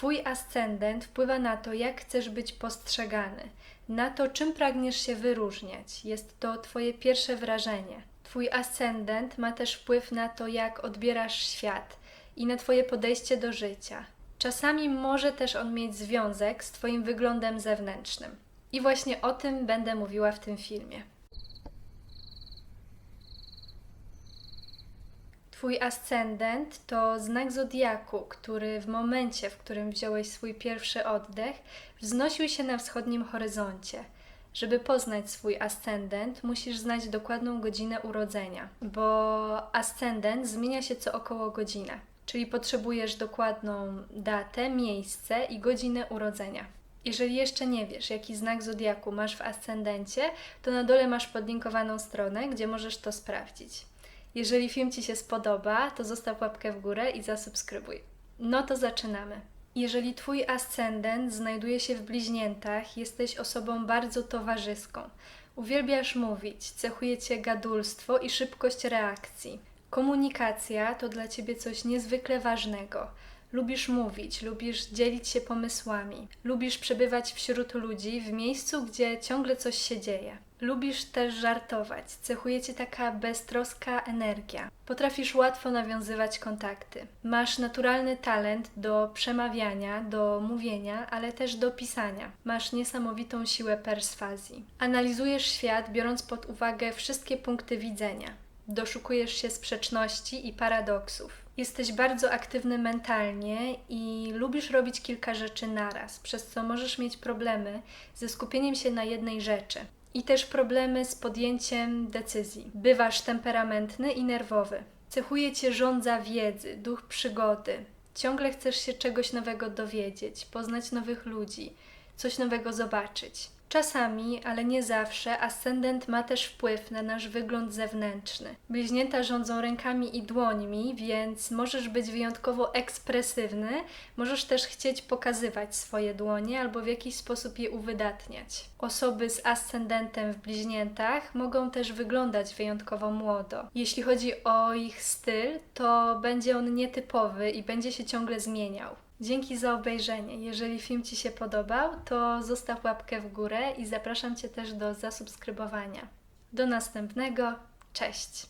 Twój ascendent wpływa na to, jak chcesz być postrzegany, na to, czym pragniesz się wyróżniać. Jest to Twoje pierwsze wrażenie. Twój ascendent ma też wpływ na to, jak odbierasz świat i na Twoje podejście do życia. Czasami może też on mieć związek z Twoim wyglądem zewnętrznym. I właśnie o tym będę mówiła w tym filmie. Twój ascendent to znak zodiaku, który w momencie, w którym wziąłeś swój pierwszy oddech, wznosił się na wschodnim horyzoncie. Żeby poznać swój ascendent, musisz znać dokładną godzinę urodzenia, bo ascendent zmienia się co około godzinę, czyli potrzebujesz dokładną datę, miejsce i godzinę urodzenia. Jeżeli jeszcze nie wiesz, jaki znak zodiaku masz w ascendencie, to na dole masz podlinkowaną stronę, gdzie możesz to sprawdzić. Jeżeli film Ci się spodoba, to zostaw łapkę w górę i zasubskrybuj. No to zaczynamy. Jeżeli Twój ascendent znajduje się w bliźniętach, jesteś osobą bardzo towarzyską. Uwielbiasz mówić, cechuje Cię gadulstwo i szybkość reakcji. Komunikacja to dla Ciebie coś niezwykle ważnego. Lubisz mówić, lubisz dzielić się pomysłami, lubisz przebywać wśród ludzi w miejscu, gdzie ciągle coś się dzieje. Lubisz też żartować, cechuje cię taka beztroska energia. Potrafisz łatwo nawiązywać kontakty. Masz naturalny talent do przemawiania, do mówienia, ale też do pisania. Masz niesamowitą siłę perswazji. Analizujesz świat, biorąc pod uwagę wszystkie punkty widzenia. Doszukujesz się sprzeczności i paradoksów. Jesteś bardzo aktywny mentalnie i lubisz robić kilka rzeczy naraz, przez co możesz mieć problemy ze skupieniem się na jednej rzeczy i też problemy z podjęciem decyzji. Bywasz temperamentny i nerwowy. Cechuje cię żądza wiedzy, duch przygody. Ciągle chcesz się czegoś nowego dowiedzieć, poznać nowych ludzi, coś nowego zobaczyć. Czasami, ale nie zawsze, ascendent ma też wpływ na nasz wygląd zewnętrzny. Bliźnięta rządzą rękami i dłońmi, więc możesz być wyjątkowo ekspresywny, możesz też chcieć pokazywać swoje dłonie albo w jakiś sposób je uwydatniać. Osoby z ascendentem w bliźniętach mogą też wyglądać wyjątkowo młodo. Jeśli chodzi o ich styl, to będzie on nietypowy i będzie się ciągle zmieniał. Dzięki za obejrzenie. Jeżeli film Ci się podobał, to zostaw łapkę w górę i zapraszam Cię też do zasubskrybowania. Do następnego. Cześć!